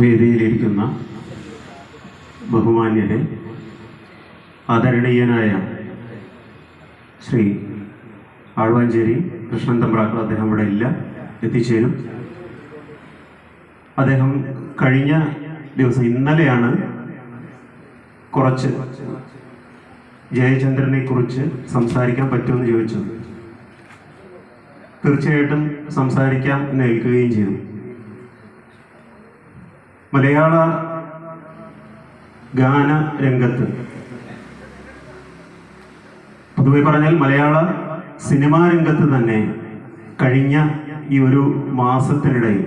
വേദിയിലിരിക്കുന്ന ബഹുമാന്യരെ ആദരണീയനായ ശ്രീ ആഴ്വാഞ്ചേരി കൃഷ്ണൻ തമ്പ്രാക്കൾ അദ്ദേഹം ഇവിടെ ഇല്ല എത്തിച്ചേരും. അദ്ദേഹം കഴിഞ്ഞ ദിവസം ഇന്നലെയാണ് കുറച്ച് ജയചന്ദ്രനെ കുറിച്ച് സംസാരിക്കാൻ പറ്റുമെന്ന് ചോദിച്ചത്. തീർച്ചയായിട്ടും സംസാരിക്കാം എന്ന് ഏൽക്കുകയും ചെയ്തു. മലയാള ഗാന രംഗത്ത്. പൊതുവെ പറഞ്ഞാൽ മലയാള സിനിമാ രംഗത്ത് തന്നെ കഴിഞ്ഞ ഈ ഒരു മാസത്തിനിടയിൽ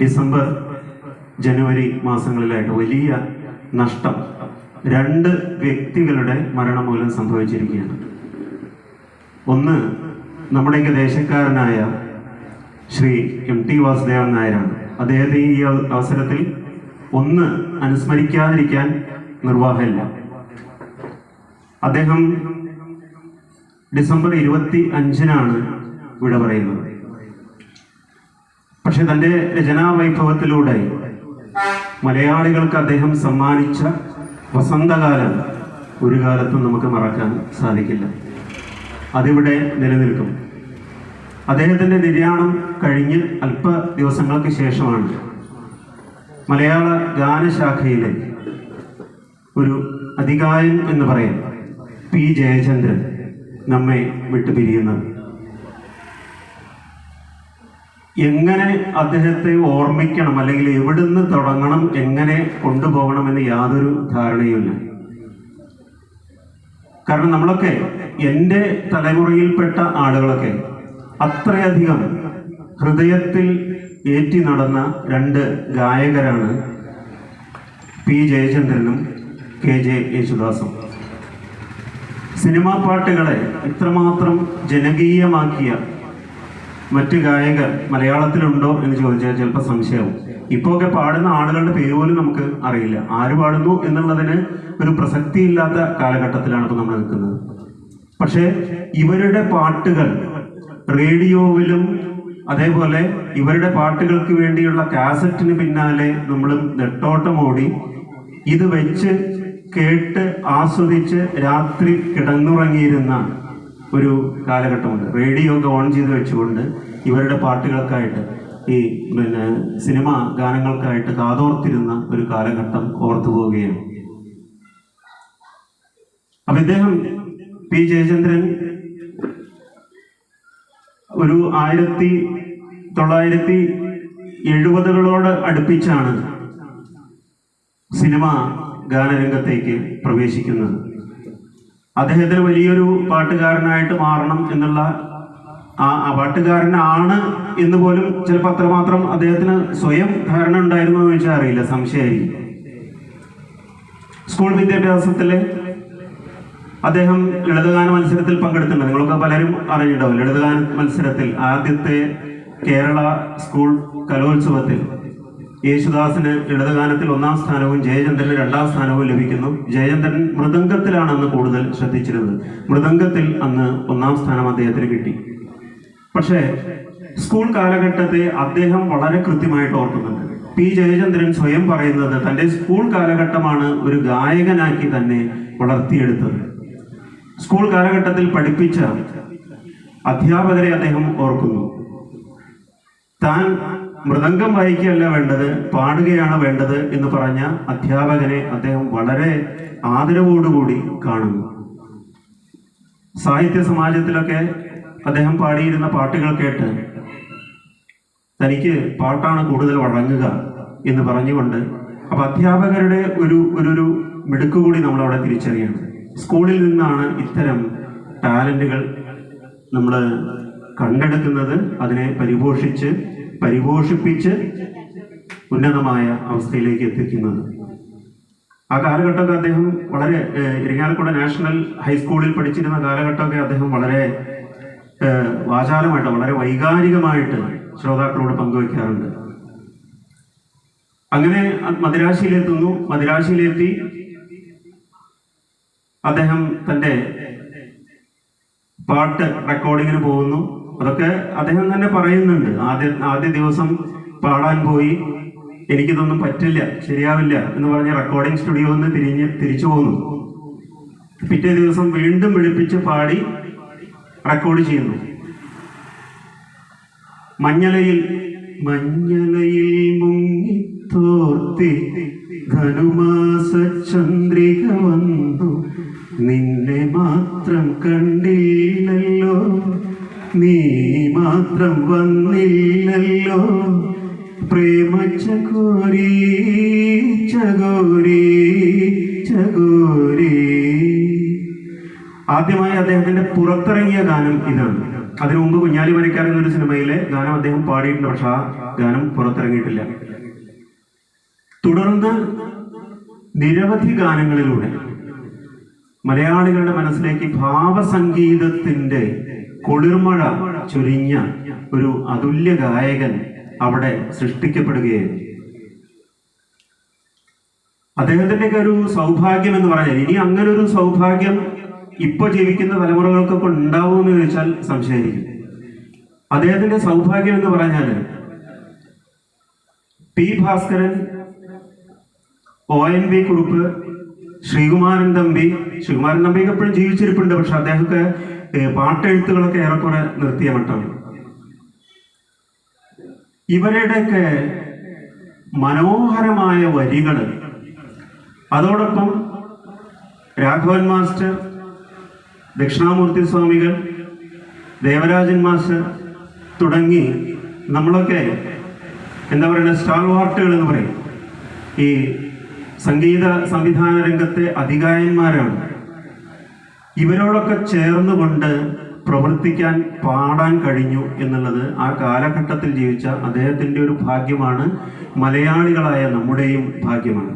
ഡിസംബർ ജനുവരി മാസങ്ങളിലായിട്ട് വലിയ നഷ്ടം രണ്ട് വ്യക്തികളുടെ മരണം മൂലം സംഭവിച്ചിരിക്കുകയാണ്. ഒന്ന് നമ്മുടെയൊക്കെ ദേശക്കാരനായ ശ്രീ എം ടി വാസുദേവൻ നായരാണ്. അദ്ദേഹത്തെ ഈ അവസരത്തിൽ ഒന്ന് അനുസ്മരിക്കാതിരിക്കാൻ നിർവാഹമില്ല. അദ്ദേഹം ഡിസംബർ ഇരുപത്തി അഞ്ചിനാണ് വിട പറയുന്നത്. പക്ഷെ തന്റെ രചനാ വൈഭവത്തിലൂടെ മലയാളികൾക്ക് അദ്ദേഹം സമ്മാനിച്ച വസന്തകാലം ഒരു കാലത്തും നമുക്ക് മറക്കാൻ സാധിക്കില്ല. അതിവിടെ നിലനിൽക്കും. അദ്ദേഹത്തിന്റെ നിര്യാണം കഴിഞ്ഞ് അല്പ ദിവസങ്ങൾക്ക് ശേഷമാണ് മലയാള ഗാനശാഖയിലെ ഒരു അധികായൻ എന്ന് പറയാം പി ജയചന്ദ്രൻ നമ്മെ വിട്ടുപിരിയുന്നത്. എങ്ങനെ അദ്ദേഹത്തെ ഓർമ്മിക്കണം അല്ലെങ്കിൽ എവിടുന്ന് തുടങ്ങണം എങ്ങനെ കൊണ്ടുപോകണം എന്ന് യാതൊരു ധാരണയുമില്ല. കാരണം നമ്മളൊക്കെ എന്റെ തലമുറയിൽപ്പെട്ട ആളുകളൊക്കെ അത്രയധികം ഹൃദയത്തിൽ ഏറ്റി നടന്ന രണ്ട് ഗായകരാണ് പി ജയചന്ദ്രനും കെ ജെ യേശുദാസും. സിനിമാ പാട്ടുകളെ ഇത്രമാത്രം ജനകീയമാക്കിയ മറ്റ് ഗായകർ മലയാളത്തിലുണ്ടോ എന്ന് ചോദിച്ചാൽ ചിലപ്പോൾ സംശയവും ഇപ്പോൾ ഒക്കെ പാടുന്ന ആളുകളുടെ പേര് പോലും നമുക്ക് അറിയില്ല. ആര് പാടുന്നു എന്നുള്ളതിന് ഒരു പ്രസക്തിയില്ലാത്ത കാലഘട്ടത്തിലാണ് ഇപ്പോൾ നമ്മൾ നിൽക്കുന്നത്. പക്ഷേ ഇവരുടെ പാട്ടുകൾ റേഡിയോവിലും അതേപോലെ ഇവരുടെ പാട്ടുകൾക്ക് വേണ്ടിയുള്ള കാസറ്റിന് പിന്നാലെ നമ്മൾ നെട്ടോട്ടമോടി ഇത് വെച്ച് കേട്ട് ആസ്വദിച്ച് രാത്രി കിടന്നുറങ്ങിയിരുന്ന ഒരു കാലഘട്ടമുണ്ട്. റേഡിയോ ഒക്കെ ഓൺ ചെയ്ത് വെച്ചുകൊണ്ട് ഇവരുടെ പാട്ടുകൾക്കായിട്ട് ഈ പിന്നെ സിനിമ ഗാനങ്ങൾക്കായിട്ട് കാതോർത്തിരുന്ന ഒരു കാലഘട്ടം ഓർത്തു പോവുകയാണ്. അപ്പൊ ഇദ്ദേഹം പി ജയചന്ദ്രൻ ഒരു ആയിരത്തി തൊള്ളായിരത്തി എഴുപതുകളോട് അടുപ്പിച്ചാണ് സിനിമ ഗാനരംഗത്തേക്ക് പ്രവേശിക്കുന്നത്. അദ്ദേഹത്തിന് വലിയൊരു പാട്ടുകാരനായിട്ട് മാറണം എന്നുള്ള ആ പാട്ടുകാരനാണ് എന്ന് പോലും ചിലപ്പോൾ അത്രമാത്രം അദ്ദേഹത്തിന് സ്വയം ധാരണ ഉണ്ടായിരുന്നു എന്ന് വെച്ചാൽ അറിയില്ല സംശയമായിരിക്കും. സ്കൂൾ വിദ്യാഭ്യാസത്തിൽ അദ്ദേഹം ലളിതഗാന മത്സരത്തിൽ പങ്കെടുത്തിട്ടുണ്ട്. നിങ്ങളൊക്കെ പലരും അറിഞ്ഞിട്ടുണ്ടാവും. ലളിതഗാന മത്സരത്തിൽ ആദ്യത്തെ കേരള സ്കൂൾ കലോത്സവത്തിൽ യേശുദാസിന് ലളിതഗാനത്തിൽ ഒന്നാം സ്ഥാനവും ജയചന്ദ്രന് രണ്ടാം സ്ഥാനവും ലഭിക്കുന്നു. ജയചന്ദ്രൻ മൃദംഗത്തിലാണ് അന്ന് കൂടുതൽ ശ്രദ്ധിച്ചിരുന്നത്. മൃദംഗത്തിൽ അന്ന് ഒന്നാം സ്ഥാനം അദ്ദേഹത്തിന് കിട്ടി. പക്ഷേ സ്കൂൾ കാലഘട്ടത്തെ അദ്ദേഹം വളരെ കൃത്യമായിട്ട് ഓർക്കുന്നുണ്ട്. പി. ജയചന്ദ്രൻ സ്വയം പറയുന്നത് തന്റെ സ്കൂൾ കാലഘട്ടമാണ് ഒരു ഗായകനാക്കി തന്നെ വളർത്തിയെടുത്തത്. സ്കൂൾ കാലഘട്ടത്തിൽ പഠിപ്പിച്ച അധ്യാപകരെ അദ്ദേഹം ഓർക്കുന്നു. താൻ മൃദംഗം വായിക്കുകയല്ല വേണ്ടത് പാടുകയാണ് വേണ്ടത് എന്ന് പറഞ്ഞ അധ്യാപകനെ അദ്ദേഹം വളരെ ആദരവോടുകൂടി കാണുന്നു. സാഹിത്യ സമാജത്തിലൊക്കെ അദ്ദേഹം പാടിയിരുന്ന പാട്ടുകൾ കേട്ട് തനിക്ക് പാട്ടാണ് കൂടുതൽ വഴങ്ങുക എന്ന് പറഞ്ഞുകൊണ്ട് അപ്പൊ അധ്യാപകരുടെ ഒരു ഒരു മിടുക്ക് കൂടി നമ്മൾ അവിടെ തിരിച്ചറിയണം. സ്കൂളിൽ നിന്നാണ് ഇത്തരം ടാലന്റുകൾ നമ്മൾ കണ്ടെടുക്കുന്നത്. അതിനെ പരിപോഷിച്ച് പരിപോഷിപ്പിച്ച് ഉന്നതമായ അവസ്ഥയിലേക്ക് എത്തിക്കുന്നത്. ആ കാലഘട്ടമൊക്കെ അദ്ദേഹം വളരെ ഇരിങ്ങാലക്കുട നാഷണൽ ഹൈസ്കൂളിൽ പഠിച്ചിരുന്ന കാലഘട്ടമൊക്കെ അദ്ദേഹം വളരെ വാചാലമായിട്ട് വളരെ വൈകാരികമായിട്ട് ശ്രോതാക്കളോട് പങ്കുവയ്ക്കാറുണ്ട് അങ്ങനെ മദിരാശിയിലെത്തുന്നു. മദിരാശിയിലെത്തി. അദ്ദേഹം തന്റെ പാട്ട് റെക്കോർഡിങ്ങിന് പോകുന്നു. അതൊക്കെ അദ്ദേഹം തന്നെ പറയുന്നുണ്ട്. ആദ്യ ആദ്യ ദിവസം പാടാൻ പോയി. എനിക്കിതൊന്നും പറ്റില്ല ശരിയാവില്ല എന്ന് പറഞ്ഞ് റെക്കോർഡിംഗ് സ്റ്റുഡിയോ നിന്ന് തിരിഞ്ഞ് തിരിച്ചു പോകുന്നു പിറ്റേ ദിവസം വീണ്ടും വിളിപ്പിച്ച് പാടി റെക്കോർഡ് ചെയ്യുന്നു. മഞ്ഞലയിൽ മഞ്ഞലയിൽ മുങ്ങിത്തോർത്തി ധനുമാസ ചന്ദ്രിക വന്നു. നിന്നെ മാത്രം കണ്ടില്ലല്ലോ. നീ മാത്രം വന്നില്ലല്ലോ. പ്രേമ ചകോരി ചകോരി. ചകോരി ആദ്യമായി അദ്ദേഹത്തിന്റെ പുറത്തിറങ്ങിയ ഗാനം ഇതാണ്. അതിനു മുമ്പ് കുഞ്ഞാലി മരക്കാരൻ എന്നൊരു സിനിമയിലെ ഗാനം അദ്ദേഹം പാടിയിട്ടുണ്ട്. പക്ഷെ ആ ഗാനം പുറത്തിറങ്ങിയിട്ടില്ല. തുടർന്ന് നിരവധി ഗാനങ്ങളിലൂടെ മലയാളികളുടെ മനസ്സിലേക്ക് ഭാവസംഗീതത്തിന്റെ കുളിർമഴ ചൊരിഞ്ഞ ഒരു അതുല്യ ഗായകൻ അവിടെ സൃഷ്ടിക്കപ്പെടുകയായിരുന്നു. അദ്ദേഹത്തിന്റെ ഒരു സൗഭാഗ്യം എന്ന് പറഞ്ഞാൽ ഇനി അങ്ങനെ ഒരു സൗഭാഗ്യം ഇപ്പൊ ജീവിക്കുന്ന തലമുറകൾക്കൊക്കെ ഉണ്ടാവുമെന്ന് ചോദിച്ചാൽ സംശയമായിരിക്കും. അദ്ദേഹത്തിന്റെ സൗഭാഗ്യം എന്ന് പറഞ്ഞാൽ P Bhaskaran O N V Kurup Sreekumaran Thampi Sreekumaran തമ്പിയൊക്കെ എപ്പോഴും ജീവിച്ചിരിപ്പുണ്ട് പക്ഷെ അദ്ദേഹമൊക്കെ പാട്ടെഴുത്തുകളൊക്കെ ഏറെക്കുറെ നിർത്തിയ മട്ടാണ്. ഇവരുടെയൊക്കെ മനോഹരമായ വരികൾ അതോടൊപ്പം രാഘവൻ മാസ്റ്റർ ദക്ഷിണാമൂർത്തി സ്വാമികൾ ദേവരാജൻ മാസ്റ്റർ തുടങ്ങി നമ്മളൊക്കെ എന്താ പറയുക സ്റ്റാൾ വാർട്ടുകൾ എന്ന് പറയും. ഈ സംഗീത സംവിധാന രംഗത്തെ അധികായന്മാരാണ് ഇവരോടൊക്കെ ചേർന്നുകൊണ്ട് പ്രവർത്തിക്കാൻ പാടാൻ കഴിഞ്ഞു എന്നുള്ളത് ആ കാലഘട്ടത്തിൽ ജീവിച്ച അദ്ദേഹത്തിന്റെ ഒരു ഭാഗ്യമാണ്. മലയാളികളായ നമ്മുടെയും ഭാഗ്യമാണ്.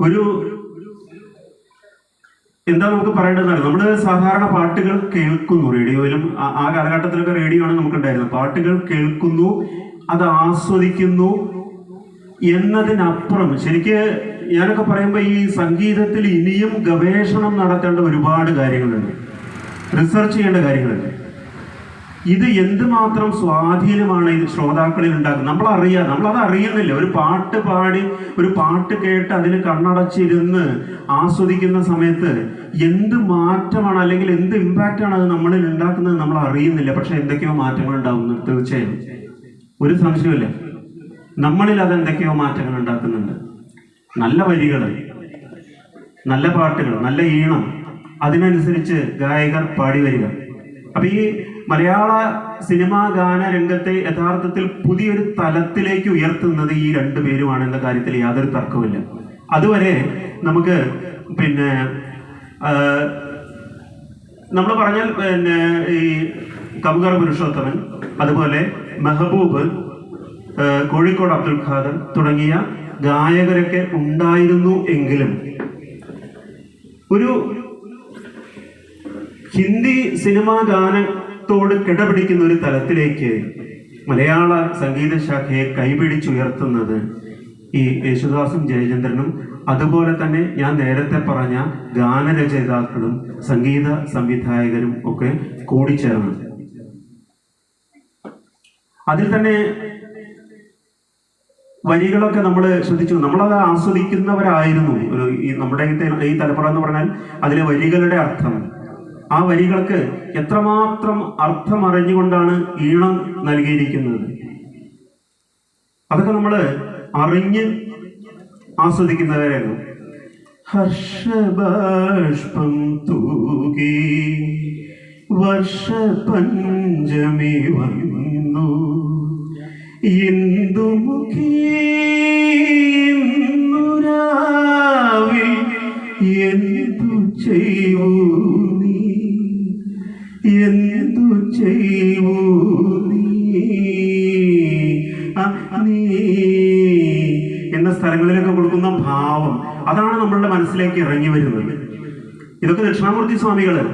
ഒരു എന്താ നമുക്ക് പറയേണ്ടത് നമ്മൾ സാധാരണ പാട്ടുകൾ കേൾക്കുന്നു. റേഡിയോയിലും ആ കാലഘട്ടത്തിലൊക്കെ റേഡിയോ ആണ് നമുക്കുണ്ടായിരുന്നത്. പാട്ടുകൾ കേൾക്കുന്നു അത് ആസ്വദിക്കുന്നു എന്നതിനപ്പുറം ശരിക്ക് ഞാനൊക്കെ പറയുമ്പോൾ ഈ സംഗീതത്തിൽ ഇനിയും ഗവേഷണം നടത്തേണ്ട ഒരുപാട് കാര്യങ്ങളുണ്ട്. റിസർച്ച് ചെയ്യേണ്ട കാര്യങ്ങളുണ്ട്. ഇത് എന്തുമാത്രം സ്വാധീനമാണ് ഇത് ശ്രോതാക്കളിൽ ഉണ്ടാക്കുന്നത്? നമ്മൾ അറിയാം നമ്മൾ അത് അറിയുന്നില്ല. ഒരു പാട്ട് പാടി ഒരു പാട്ട് കേട്ട് അതിന് കണ്ണടച്ചിരുന്ന് ആസ്വദിക്കുന്ന സമയത്ത് എന്ത് മാറ്റമാണ് അല്ലെങ്കിൽ എന്ത് ഇമ്പാക്റ്റ് ആണ് അത് നമ്മളിൽ ഉണ്ടാക്കുന്നത് നമ്മൾ അറിയുന്നില്ല. പക്ഷെ എന്തൊക്കെയോ മാറ്റങ്ങൾ ഉണ്ടാവുന്നു തീർച്ചയായും. ഒരു സംശയമില്ല നമ്മളിൽ അത് എന്തൊക്കെയോ മാറ്റങ്ങൾ ഉണ്ടാക്കുന്നുണ്ട്. നല്ല വരികൾ നല്ല പാട്ടുകൾ നല്ല ഈണം അതിനനുസരിച്ച് ഗായകർ പാടി വരിക. അപ്പൊ ഈ മലയാള സിനിമാ ഗാന രംഗത്തെ യഥാർത്ഥത്തിൽ പുതിയൊരു തലത്തിലേക്ക് ഉയർത്തുന്നത് ഈ രണ്ടു പേരുമാണ് എന്ന കാര്യത്തിൽ യാതൊരു തർക്കവുമില്ല. അതുവരെ നമുക്ക് പിന്നെ നമ്മൾ പറഞ്ഞാൽ പിന്നെ ഈ കമുകർ പുരുഷോത്തമൻ അതുപോലെ മെഹബൂബ് കോഴിക്കോട് അബ്ദുൽ ഖാദർ തുടങ്ങിയ ഗായകരൊക്കെ ഉണ്ടായിരുന്നു എങ്കിലും ഒരു ഹിന്ദി സിനിമാ ഗാനത്തോട് കിടപിടിക്കുന്ന ഒരു തലത്തിലേക്ക് മലയാള സംഗീത ശാഖയെ കൈപിടിച്ചുയർത്തുന്നത് ഈ യേശുദാസും ജയചന്ദ്രനും. അതുപോലെ തന്നെ ഞാൻ നേരത്തെ പറഞ്ഞ ഗാനരചയിതാക്കളും സംഗീത സംവിധായകരും ഒക്കെ കൂടിച്ചേർന്നു. അതിൽ തന്നെ വരികളൊക്കെ നമ്മൾ ശ്രദ്ധിച്ചു. നമ്മളത് ആസ്വദിക്കുന്നവരായിരുന്നു. ഒരു ഈ നമ്മുടെ ഈ തലമുറ എന്ന് പറഞ്ഞാൽ അതിലെ വരികളുടെ അർത്ഥം. ആ വരികൾക്ക് എത്രമാത്രം അർത്ഥം അറിഞ്ഞുകൊണ്ടാണ് ഈണം നൽകിയിരിക്കുന്നത്. അതൊക്കെ നമ്മൾ അറിഞ്ഞ് ആസ്വദിക്കുന്നവരായിരുന്നു. ഹർഷബാഷ്പം തൂകി വർഷപഞ്ചമി വന്നു. എന്ന സ്ഥലങ്ങളിലൊക്കെ കൊടുക്കുന്ന ഭാവം അതാണ് നമ്മളുടെ മനസ്സിലേക്ക് ഇറങ്ങി വരുന്നത്. ഇതൊക്കെ ദക്ഷിണാമൂർത്തി സ്വാമികൾ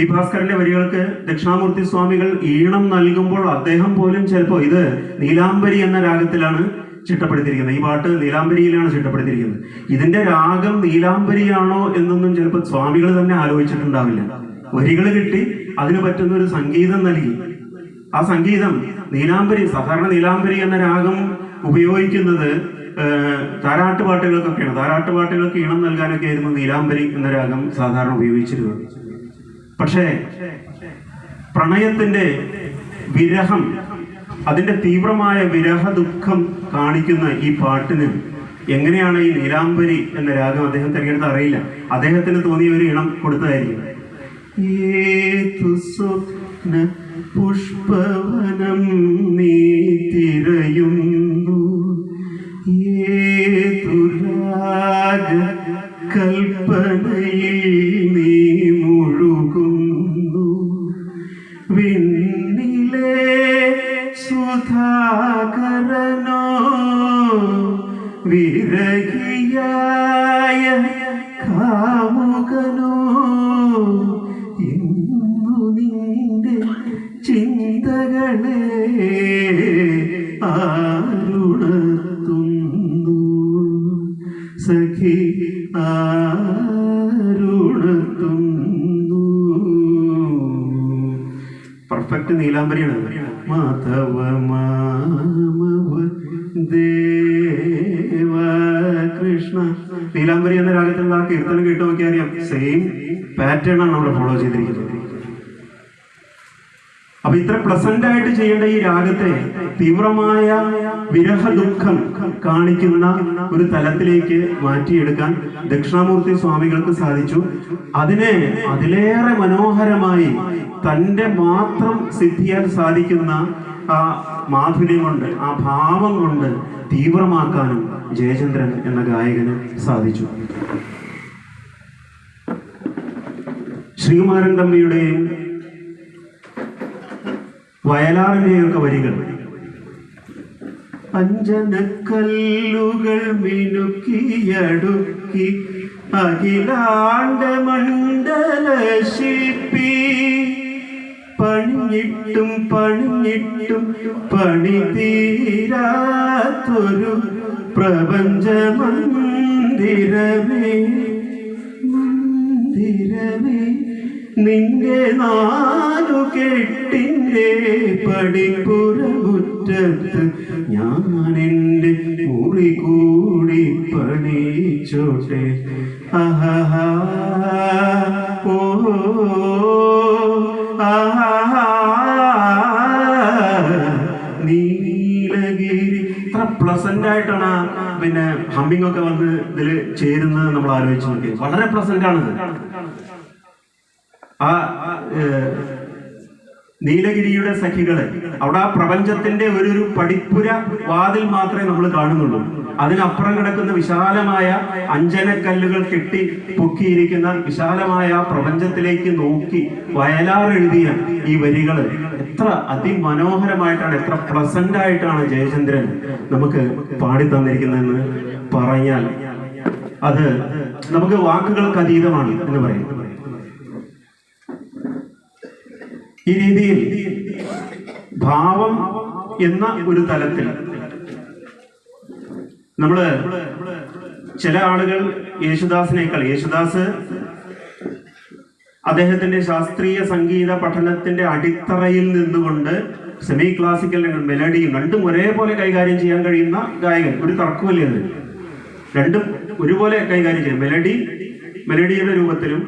പി ഭാസ്കരന്റെ വരികൾക്ക് ദക്ഷിണാമൂർത്തി സ്വാമികൾ ഈണം നൽകുമ്പോൾ അദ്ദേഹം പോലും ചിലപ്പോൾ ഇത് നീലാംബരി എന്ന രാഗത്തിലാണ് ചിട്ടപ്പെടുത്തിയിരിക്കുന്നത്. ഈ പാട്ട് നീലാംബരിയിലാണ് ചിട്ടപ്പെടുത്തിയിരിക്കുന്നത്. ഇതിന്റെ രാഗം നീലാംബരിയാണോ എന്നൊന്നും ചിലപ്പോൾ സ്വാമികൾ തന്നെ ആലോചിച്ചിട്ടുണ്ടാവില്ല. വരികൾ കിട്ടി അതിന് പറ്റുന്ന ഒരു സംഗീതം നൽകി. ആ സംഗീതം നീലാംബരി സാധാരണ നീലാംബരി എന്ന രാഗം ഉപയോഗിക്കുന്നത് താരാട്ട് പാട്ടുകൾക്കൊക്കെയാണ്. താരാട്ട് പാട്ടുകൾക്ക് ഈണം നൽകാനൊക്കെ ആയിരുന്നു നീലാംബരി എന്ന രാഗം സാധാരണ ഉപയോഗിച്ചിരുന്നത്. പക്ഷേ പ്രണയത്തിന്റെ വിരഹം അതിന്റെ തീവ്രമായ വിരഹ ദുഃഖം കാണിക്കുന്ന ഈ പാട്ടിന് എങ്ങനെയാണ് ഈ നീലാംബരി എന്ന രാഗം അദ്ദേഹം തിരഞ്ഞെടുത്ത് അറിയില്ല. അദ്ദേഹത്തിന് തോന്നിയ ഒരു ഇണം കൊടുത്തതായിരിക്കും. പുഷ്പവനം നീ തിരയുന്നു ഏതു രാഗ കൽപ്പനയിൽ അവിടെ ഫോളോ ചെയ്തിരിക്കുന്നത് അപ്പൊ ഇത്ര പ്ലസന്റ് ആയിട്ട് ചെയ്യേണ്ട ഈ രാഗത്തെ തീവ്രമായ വിരഹ ദുഃഖം കാണിക്കുന്ന ഒരു തലത്തിലേക്ക് മാറ്റിയെടുക്കാൻ ദക്ഷിണാമൂർത്തി സ്വാമികൾക്ക് സാധിച്ചു. അതിനെ അതിലേറെ മനോഹരമായി തന്റെ മാത്രം സിദ്ധിയാൽ സാധിക്കുന്ന ആ മാധുര്യം കൊണ്ട് ആ ഭാവം കൊണ്ട് തീവ്രമാക്കാനും ജയചന്ദ്രൻ എന്ന ഗായകന് സാധിച്ചു. ശ്രീകുമാരൻ തമ്പിയുടെയും വയലാറിന്റെയും ഒക്കെ വരികൾ. പഞ്ചനക്കല്ലുകൾ മിനുക്കിയടുക്കി അഖിലാണ്ട മണ്ഡല ശിപ്പി പണിഞ്ഞിട്ടും പണിഞ്ഞിട്ടും പണി തീരാത്തൊരു പ്രപഞ്ച മന്ദിരമേ. മന്ദിരമേ. നിന്റെ നാലു പടിപ്പുറമുറ്റത്ത് ഞാൻ എന്റെ മുറി കൂടി പണിച്ചോട്ടെ ആഹാ ഓ ആഹാ നീലഗിരി. ഇത്ര പ്ലസന്റ് ആയിട്ടാണ് പിന്നെ ഹമ്മിങ് ഒക്കെ വന്ന് ഇതിൽ ചേരുന്നത് നമ്മൾ ആലോചിച്ച് നോക്കി വളരെ പ്ലസന്റ് ആണിത്. ആ നീലഗിരിയുടെ സഖികളെ അവിടെ ആ പ്രപഞ്ചത്തിന്റെ ഒരു പടിപ്പുര വാതിൽ മാത്രമേ നമ്മൾ കാണുന്നുള്ളൂ. അതിനപ്പുറം കിടക്കുന്ന വിശാലമായ അഞ്ചനക്കല്ലുകൾ കെട്ടി പൊക്കിയിരിക്കുന്ന വിശാലമായ പ്രപഞ്ചത്തിലേക്ക് നോക്കി വയലാർ എഴുതിയ ഈ വരികൾ എത്ര അതിമനോഹരമായിട്ടാണ് എത്ര പ്ലസന്റ് ആയിട്ടാണ് ജയചന്ദ്രൻ നമുക്ക് പാടി തന്നിരിക്കുന്നതെന്ന് പറഞ്ഞാൽ അത് നമുക്ക് വാക്കുകൾക്ക് അതീതമാണ് എന്ന് പറയും. ഈ രീതിയിൽ ഭാവം എന്ന ഒരു തലത്തിൽ നമ്മൾ ചില ആളുകൾ യേശുദാസിനേക്കാൾ യേശുദാസ് അദ്ദേഹത്തിന്റെ ശാസ്ത്രീയ സംഗീത പഠനത്തിന്റെ അടിത്തറയിൽ നിന്നുകൊണ്ട് സെമി ക്ലാസിക്കൽ മെലഡിയും രണ്ടും ഒരേപോലെ കൈകാര്യം ചെയ്യാൻ കഴിയുന്ന ഗായകൻ ഒരു തർക്കമല്ലേ രണ്ടും ഒരുപോലെ കൈകാര്യം ചെയ്യാം. മെലഡി മെലഡിയുടെ രൂപത്തിലും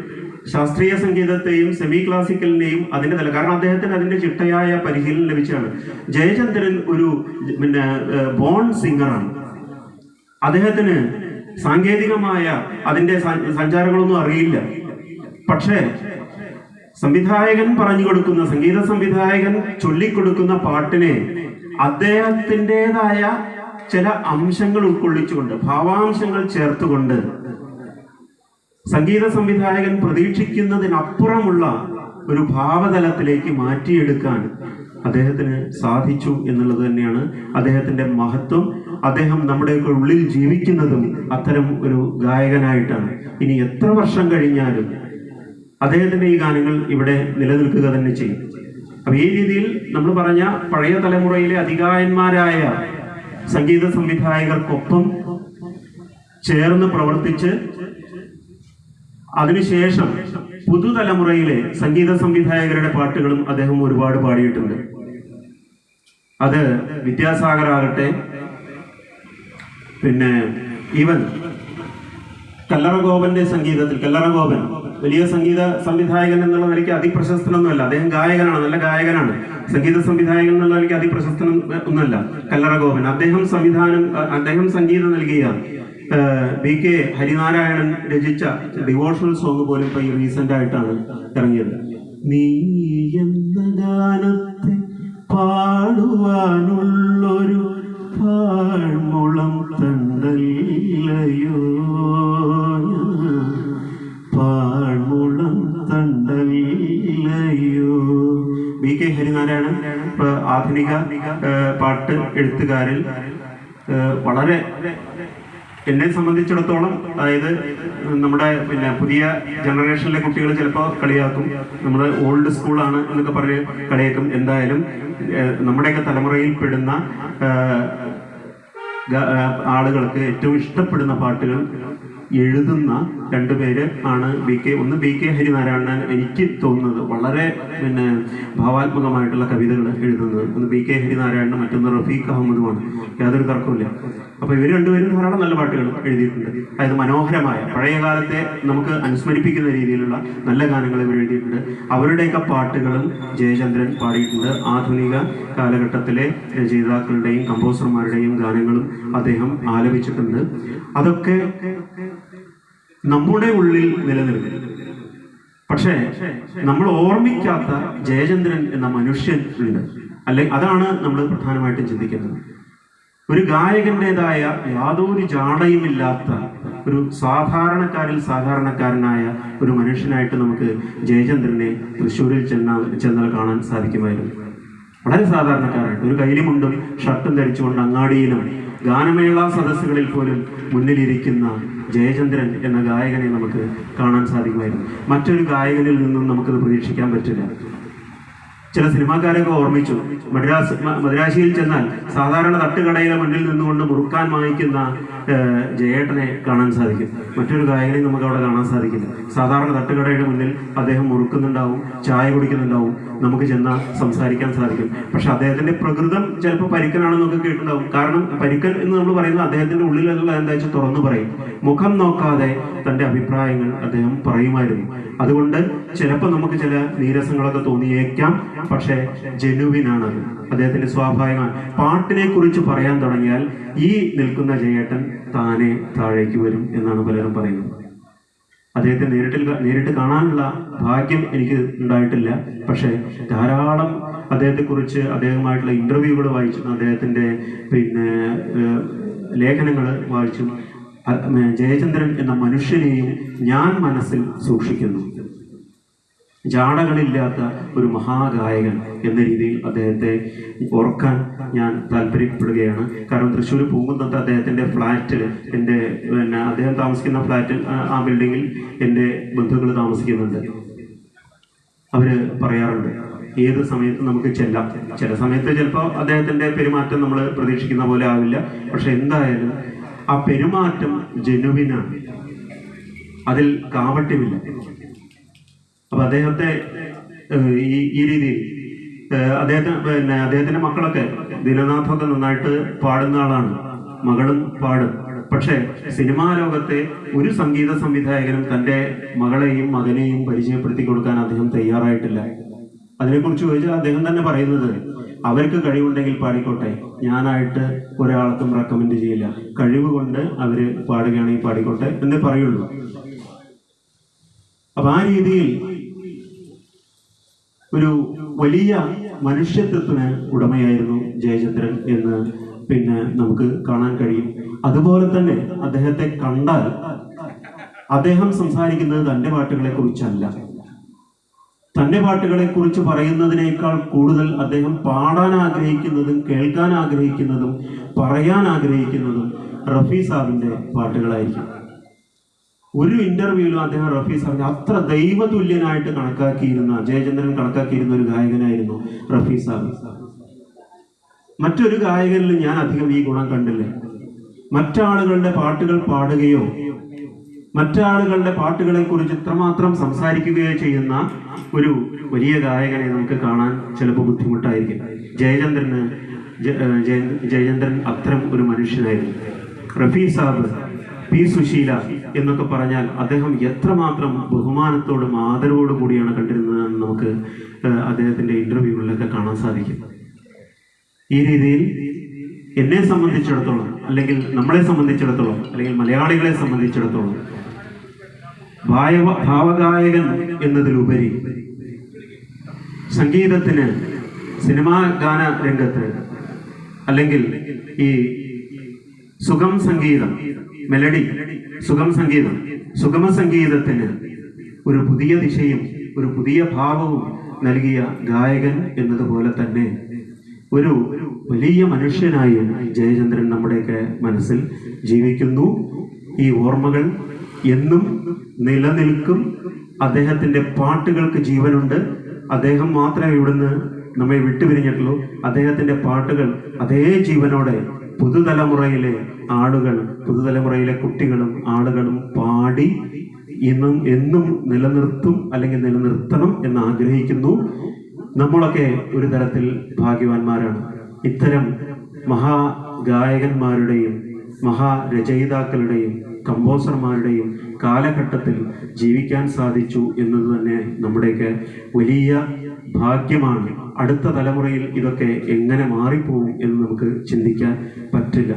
ശാസ്ത്രീയ സംഗീതത്തെയും സെമി ക്ലാസിക്കലിനെയും അതിന്റെ തല കാരണം അദ്ദേഹത്തിന് അതിന്റെ ചിട്ടയായ പരിശീലനം ലഭിച്ചാണ് ജയചന്ദ്രൻ ഒരു പിന്നെ ബോൺ സിംഗറാണ് അദ്ദേഹത്തിന് സാങ്കേതികമായ അതിന്റെ സഞ്ചാരങ്ങളൊന്നും അറിയില്ല. പക്ഷേ സംവിധായകൻ പറഞ്ഞു കൊടുക്കുന്ന സംഗീത സംവിധായകൻ ചൊല്ലിക്കൊടുക്കുന്ന പാട്ടിനെ അദ്ദേഹത്തിന്റെതായ ചില അംശങ്ങൾ ഉൾക്കൊള്ളിച്ചുകൊണ്ട് ഭാവാംശങ്ങൾ ചേർത്തുകൊണ്ട് സംഗീത സംവിധായകൻ പ്രതീക്ഷിക്കുന്നതിനപ്പുറമുള്ള ഒരു ഭാവതലത്തിലേക്ക് മാറ്റിയെടുക്കാൻ അദ്ദേഹത്തിന് സാധിച്ചു എന്നുള്ളത് തന്നെയാണ് അദ്ദേഹത്തിന്റെ മഹത്വം. അദ്ദേഹം നമ്മുടെയൊക്കെ ഉള്ളിൽ ജീവിക്കുന്നതും അത്തരം ഒരു ഗായകനായിട്ടാണ്. ഇനി എത്ര വർഷം കഴിഞ്ഞാലും അദ്ദേഹത്തിന്റെ ഈ ഗാനങ്ങൾ ഇവിടെ നിലനിൽക്കുക തന്നെ ചെയ്യും. അപ്പം ഈ രീതിയിൽ നമ്മൾ പറഞ്ഞ പഴയ തലമുറയിലെ അധികായന്മാരായ സംഗീത സംവിധായകർക്കൊപ്പം ചേർന്ന് പ്രവർത്തിച്ച് അതിനുശേഷം പുതുതലമുറയിലെ സംഗീത സംവിധായകരുടെ പാട്ടുകളും അദ്ദേഹം ഒരുപാട് പാടിയിട്ടുണ്ട്. അത് വിദ്യാസാഗർ ആകട്ടെ പിന്നെ ഈവൻ കല്ലറഗോപന്റെ സംഗീതത്തിൽ കല്ലറഗോപൻ വലിയ സംഗീത സംവിധായകൻ എന്നുള്ള നിലയ്ക്ക് അതിപ്രശസ്തനൊന്നുമല്ല. അദ്ദേഹം ഗായകനാണ് നല്ല ഗായകനാണ്. സംഗീത സംവിധായകൻ എന്നുള്ള നിലയ്ക്ക് അതിപ്രശസ്തൻ ഒന്നുമല്ല. കല്ലറ അദ്ദേഹം സംവിധാനം അദ്ദേഹം സംഗീതം നൽകിയ ബി കെ ഹരിനാരായണൻ രചിച്ച ഡിവോഷണൽ സോങ് പോലും ഇപ്പൊ ഈ റീസെന്റ് ആയിട്ടാണ് ഇറങ്ങിയത്. നീ എന്ന ഗാനത്തെ പാടുവാനുള്ളൊരു പാഴ്മുളം തണ്ടല്ലയോ പാഴ്മുളം തണ്ടല്ലയോ? ബി കെ ഹരിനാരായണൻ ആധുനിക പാട്ട് എഴുത്തുകാരിൽ വളരെ എന്നെ സംബന്ധിച്ചിടത്തോളം അതായത് നമ്മുടെ പിന്നെ പുതിയ ജനറേഷനിലെ കുട്ടികൾ ചിലപ്പോൾ കളിയാക്കും. നമ്മുടെ ഓൾഡ് സ്കൂളാണ് എന്നൊക്കെ പറഞ്ഞ് കളിയാക്കും. എന്തായാലും നമ്മുടെയൊക്കെ തലമുറയിൽ പെടുന്ന ആളുകൾക്ക് ഏറ്റവും ഇഷ്ടപ്പെടുന്ന പാട്ടുകൾ എഴുതുന്ന രണ്ടു രണ്ടുപേര് ആണ് ബി കെ. ഒന്ന് ബി കെ ഹരിനാരായണൻ എനിക്ക് തോന്നുന്നത് വളരെ പിന്നെ ഭാവാത്മകമായിട്ടുള്ള കവിതകൾ എഴുതുന്നത്. ഒന്ന് ബി കെ ഹരിനാരായണൻ മറ്റൊന്ന് റഫീഖ് അഹമ്മദുമാണ്. യാതൊരു തർക്കമില്ല അപ്പൊ ഇവർ രണ്ടുപേരും ധാരാളം നല്ല പാട്ടുകൾ എഴുതിയിട്ടുണ്ട്. അതായത് മനോഹരമായ പഴയ കാലത്തെ നമുക്ക് അനുസ്മരിപ്പിക്കുന്ന രീതിയിലുള്ള നല്ല ഗാനങ്ങൾ ഇവർ എഴുതിയിട്ടുണ്ട്. അവരുടെയൊക്കെ പാട്ടുകളും ജയചന്ദ്രൻ പാടിയിട്ടുണ്ട്. ആധുനിക കാലഘട്ടത്തിലെ രചയിതാക്കളുടെയും കമ്പോസർമാരുടെയും ഗാനങ്ങളും അദ്ദേഹം ആലപിച്ചിട്ടുണ്ട്. അതൊക്കെ നമ്മുടെ ഉള്ളിൽ നിലനിൽക്കും. പക്ഷേ നമ്മൾ ഓർമ്മിക്കാത്ത ജയചന്ദ്രൻ എന്ന മനുഷ്യൻ ഉണ്ട്. അല്ലെ അതാണ് നമ്മൾ പ്രധാനമായിട്ടും ചിന്തിക്കുന്നത്. ഒരു ഗായകന്റേതായ യാതൊരു ജാടയുമില്ലാത്ത ഒരു സാധാരണക്കാരിൽ സാധാരണക്കാരനായ ഒരു മനുഷ്യനായിട്ട് നമുക്ക് ജയചന്ദ്രനെ തൃശ്ശൂരിൽ ചെന്നാൽ ചെന്നാൽ കാണാൻ സാധിക്കുമായിരുന്നു. വളരെ സാധാരണക്കാരായിട്ട് ഒരു കൈലിമുണ്ടും ഷർട്ടും ധരിച്ചുകൊണ്ട് അങ്ങാടിയിലും ഗാനമേള സദസ്സുകളിൽ പോലും മുന്നിലിരിക്കുന്ന ജയചന്ദ്രൻ എന്ന ഗായകനെ നമുക്ക് കാണാൻ സാധിക്കുമായിരുന്നു. മറ്റൊരു ഗായകനിൽ നിന്നും നമുക്കത് പ്രതീക്ഷിക്കാൻ പറ്റില്ല. ചില സിനിമാക്കാരൊക്കെ ഓർമ്മിച്ചു. മദ്രാസ് മദ്രാശിയിൽ ചെന്നാൽ സാധാരണ തട്ടുകടയിലെ മുന്നിൽ നിന്നുകൊണ്ട് മുറുക്കാൻ വാങ്ങിക്കുന്ന ജയേട്ടനെ കാണാൻ സാധിക്കും. മറ്റൊരു ഗായകനെ നമുക്ക് അവിടെ കാണാൻ സാധിക്കില്ല. സാധാരണ തട്ടുകടയുടെ മുന്നിൽ അദ്ദേഹം മുറുക്കുന്നുണ്ടാവും ചായ കുടിക്കുന്നുണ്ടാവും നമുക്ക് ചെന്നാൽ സംസാരിക്കാൻ സാധിക്കും. പക്ഷെ അദ്ദേഹത്തിന്റെ പ്രകൃതം ചിലപ്പോൾ പരിക്കനാണെന്നൊക്കെ കേട്ടിട്ടുണ്ടാവും. കാരണം പരിക്കൻ എന്ന് നമ്മൾ പറയുന്നത് അദ്ദേഹത്തിന്റെ ഉള്ളിലുള്ള എന്താ വെച്ചാൽ തുറന്നു പറയും. മുഖം നോക്കാതെ തന്റെ അഭിപ്രായങ്ങൾ അദ്ദേഹം പറയുമായിരുന്നു. അതുകൊണ്ട് ചിലപ്പോൾ നമുക്ക് ചില നീരസങ്ങളൊക്കെ തോന്നിയേക്കാം. പക്ഷേ ജനുവിനാണ് അദ്ദേഹത്തിന്റെ സ്വാഭാവികമാണ്. പാട്ടിനെ കുറിച്ച് പറയാൻ തുടങ്ങിയാൽ ഈ നിൽക്കുന്ന ജയേട്ടൻ താനെ താഴേക്ക് വരും എന്നാണ് പലരും പറയുന്നത്. അദ്ദേഹത്തെ നേരിട്ടിൽ നേരിട്ട് കാണാനുള്ള ഭാഗ്യം എനിക്ക് ഉണ്ടായിട്ടില്ല. പക്ഷേ ധാരാളം അദ്ദേഹത്തെക്കുറിച്ച് അദ്ദേഹമായിട്ടുള്ള ഇന്റർവ്യൂകൾ വായിച്ചു അദ്ദേഹത്തിന്റെ പിന്നെ ലേഖനങ്ങൾ വായിച്ചു ജയചന്ദ്രൻ എന്ന മനുഷ്യനെയും ഞാൻ മനസ്സിൽ സൂക്ഷിക്കുന്നു. ജാടകളില്ലാത്ത ഒരു മഹാഗായകൻ എന്ന രീതിയിൽ അദ്ദേഹത്തെ ഓർക്കാൻ ഞാൻ താല്പര്യപ്പെടുകയാണ്. കാരണം തൃശ്ശൂർ പൂങ്കുന്നത്ത് അദ്ദേഹത്തിന്റെ ഫ്ലാറ്റിൽ എന്റെ പിന്നെ അദ്ദേഹം താമസിക്കുന്ന ഫ്ലാറ്റിൽ ആ- ബിൽഡിങ്ങിൽ എന്റെ ബന്ധുക്കൾ താമസിക്കുന്നുണ്ട്. അവർ പറയാറുണ്ട് ഏത് സമയത്ത് നമുക്ക് ചെല്ലാം. ചില സമയത്ത് ചിലപ്പോൾ അദ്ദേഹത്തിന്റെ പെരുമാറ്റം നമ്മൾ പ്രതീക്ഷിക്കുന്ന പോലെ ആവില്ല. പക്ഷെ എന്തായാലും ആ പെരുമാറ്റം ജനുവിനാണ്. അതിൽ കാപട്യമില്ല അപ്പൊ അദ്ദേഹത്തെ ഈ ഈ രീതിയിൽ അദ്ദേഹത്തെ പിന്നെ അദ്ദേഹത്തിന്റെ മക്കളൊക്കെ ദിനനാഥൊക്കെ നന്നായിട്ട് പാടുന്ന ആളാണ്. മകളും പാടും. പക്ഷേ സിനിമാ ലോകത്തെ ഒരു സംഗീത സംവിധായകനും തന്റെ മകളെയും മകനെയും പരിചയപ്പെടുത്തി കൊടുക്കാൻ അദ്ദേഹം തയ്യാറായിട്ടില്ല. അതിനെക്കുറിച്ച് ചോദിച്ചാൽ അദ്ദേഹം തന്നെ പറയുന്നത് അവർക്ക് കഴിവുണ്ടെങ്കിൽ പാടിക്കോട്ടെ. ഞാനായിട്ട് ഒരാൾക്കും റെക്കമെൻഡ് ചെയ്യില്ല. കഴിവ് കൊണ്ട് അവർ പാടുകയാണെങ്കിൽ പാടിക്കോട്ടെ എന്നേ പറയുള്ളൂ. അപ്പൊ ആ രീതിയിൽ ഒരു വലിയ മനുഷ്യത്വത്തിന് ഉടമയായിരുന്നു ജയചന്ദ്രൻ എന്ന് പിന്നെ നമുക്ക് കാണാൻ കഴിയും. അതുപോലെ തന്നെ അദ്ദേഹത്തെ കണ്ടാൽ അദ്ദേഹം സംസാരിക്കുന്നത് തന്റെ പാട്ടുകളെ കുറിച്ചല്ല. തന്റെ പാട്ടുകളെ കുറിച്ച് പറയുന്നതിനേക്കാൾ കൂടുതൽ അദ്ദേഹം പാടാൻ ആഗ്രഹിക്കുന്നതും കേൾക്കാൻ ആഗ്രഹിക്കുന്നതും പറയാൻ ആഗ്രഹിക്കുന്നതും റഫി സാറിന്റെ പാട്ടുകളായിരിക്കും. ഒരു ഇന്റർവ്യൂവിലും അദ്ദേഹം റഫി സാറിനെ അത്ര ദൈവതുല്യനായിട്ട് കണക്കാക്കിയിരുന്ന ജയചന്ദ്രൻ കണക്കാക്കിയിരുന്ന ഒരു ഗായകനായിരുന്നു റഫി സാർ മറ്റൊരു ഗായകനിലും ഞാൻ അധികം ഈ ഗുണം കണ്ടില്ല. മറ്റാളുകളുടെ പാട്ടുകൾ പാടുകയോ മറ്റാളുകളുടെ പാട്ടുകളെ കുറിച്ച് ഇത്രമാത്രം സംസാരിക്കുകയോ ചെയ്യുന്ന ഒരു വലിയ ഗായകനെ നമുക്ക് കാണാൻ ചിലപ്പോൾ ബുദ്ധിമുട്ടായിരിക്കും. ജയചന്ദ്രന് ജയചന്ദ്രൻ അത്തരം ഒരു മനുഷ്യനായിരുന്നു. റഫീ സാബ് പി സുശീല എന്നൊക്കെ പറഞ്ഞാൽ അദ്ദേഹം എത്രമാത്രം ബഹുമാനത്തോടും ആദരവോടും കൂടിയാണ് കണ്ടിരുന്നതെന്ന് നമുക്ക് അദ്ദേഹത്തിന്റെ ഇന്റർവ്യൂകളിലൊക്കെ കാണാൻ സാധിക്കും. ഈ രീതിയിൽ എന്നെ സംബന്ധിച്ചിടത്തോളം അല്ലെങ്കിൽ നമ്മളെ സംബന്ധിച്ചിടത്തോളം അല്ലെങ്കിൽ മലയാളികളെ സംബന്ധിച്ചിടത്തോളം ഭാവ ഭാവഗായകൻ എന്നതിലുപരി സംഗീതത്തിന് സിനിമാ ഗാന രംഗത്ത് അല്ലെങ്കിൽ ഈ സുഗം സംഗീതം മെലഡി സുഗം സംഗീതം സുഗമ സംഗീതത്തിന് ഒരു പുതിയ ദിശയും ഒരു പുതിയ ഭാവവും നൽകിയ ഗായകൻ എന്നതുപോലെ തന്നെ ഒരു വലിയ മനുഷ്യനായും ജയചന്ദ്രൻ നമ്മുടെയൊക്കെ മനസ്സിൽ ജീവിക്കുന്നു. ഈ ഓർമ്മകൾ എന്നും നിലനിൽക്കും. അദ്ദേഹത്തിന്റെ പാട്ടുകൾക്ക് ജീവനുണ്ട്. അദ്ദേഹം മാത്രമേ ഇവിടുന്ന് നമ്മെ വിട്ടുപിരിഞ്ഞിട്ടുള്ളൂ. അദ്ദേഹത്തിന്റെ പാട്ടുകൾ അതേ ജീവനോടെ പുതുതലമുറയിലെ ആളുകൾ പുതുതലമുറയിലെ കുട്ടികളും ആളുകളും പാടി ഇന്നും എന്നും നിലനിർത്തും അല്ലെങ്കിൽ നിലനിർത്തണം എന്ന് ആഗ്രഹിക്കുന്നു. നമ്മളൊക്കെ ഒരു തരത്തിൽ ഭാഗ്യവാന്മാരാണ്. ഇത്തരം മഹാഗായകന്മാരുടെയും മഹാരചയിതാക്കളുടെയും കമ്പോസർമാരുടെയും കാലഘട്ടത്തിൽ ജീവിക്കാൻ സാധിച്ചു എന്നത് തന്നെ നമ്മുടെയൊക്കെ വലിയ ഭാഗ്യമാണ്. അടുത്ത തലമുറയിൽ ഇതൊക്കെ എങ്ങനെ മാറിപ്പോകും എന്ന് നമുക്ക് ചിന്തിക്കാൻ പറ്റില്ല.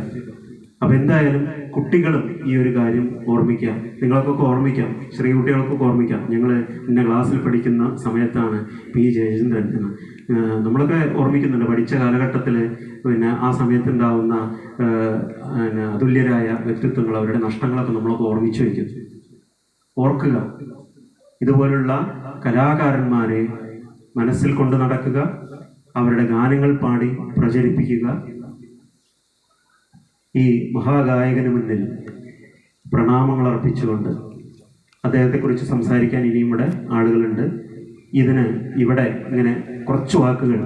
അപ്പൊ എന്തായാലും കുട്ടികളും ഈ ഒരു കാര്യം ഓർമ്മിക്കാം നിങ്ങൾക്കൊക്കെ ഓർമ്മിക്കാം. ശ്രീ കുട്ടികൾക്കൊക്കെ ഓർമ്മിക്കാം. ഞങ്ങൾ ഇന്ന ക്ലാസ്സിൽ പഠിക്കുന്ന സമയത്താണ് പി. ജയചന്ദ്രൻ എന്ന്. നമ്മളൊക്കെ ഓർമ്മിക്കുന്നുണ്ട് പഠിച്ച കാലഘട്ടത്തിൽ പിന്നെ ആ സമയത്തുണ്ടാവുന്ന അതുല്യരായ വ്യക്തിത്വങ്ങൾ അവരുടെ നഷ്ടങ്ങളൊക്കെ നമ്മളൊക്കെ ഓർമ്മിച്ചു വയ്ക്കും ഓർക്കുക. ഇതുപോലുള്ള കലാകാരന്മാരെ മനസ്സിൽ കൊണ്ടു നടക്കുക അവരുടെ ഗാനങ്ങൾ പാടി പ്രചരിപ്പിക്കുക. ഈ മഹാഗായകന് മുന്നിൽ പ്രണാമങ്ങൾ അർപ്പിച്ചുകൊണ്ട് അദ്ദേഹത്തെക്കുറിച്ച് സംസാരിക്കാൻ ഇനിയും ഇവിടെ ആളുകളുണ്ട്. ഇതിന് ഇവിടെ ഇങ്ങനെ കുറച്ച് വാക്കുകൾ.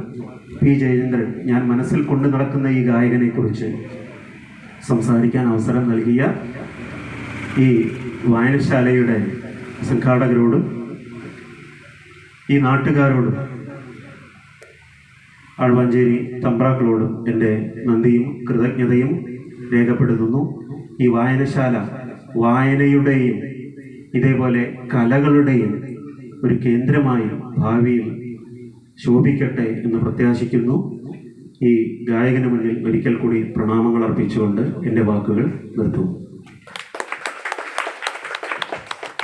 പി. ജയചന്ദ്രൻ ഞാൻ മനസ്സിൽ കൊണ്ടു നടക്കുന്ന ഈ ഗായകനെ കുറിച്ച് സംസാരിക്കാൻ അവസരം നൽകിയ ഈ വായനശാലയുടെ സംഘാടകരോടും ഈ നാട്ടുകാരോടും ആൾവാഞ്ചേരി തമ്പ്രാക്കളോടും എന്റെ നന്ദിയും കൃതജ്ഞതയും രേഖപ്പെടുത്തുന്നു. ഈ വായനശാല വായനയുടെയും ഇതേപോലെ കലകളുടെയും ഒരു കേന്ദ്രമായി ഭാവിയിൽ ശോഭിക്കട്ടെ എന്ന് പ്രത്യാശിക്കുന്നു. ഈ ഗായകന് മുന്നിൽ ഒരിക്കൽ കൂടി പ്രണാമങ്ങൾ അർപ്പിച്ചുകൊണ്ട് എന്റെ വാക്കുകൾ നിർത്തുന്നു.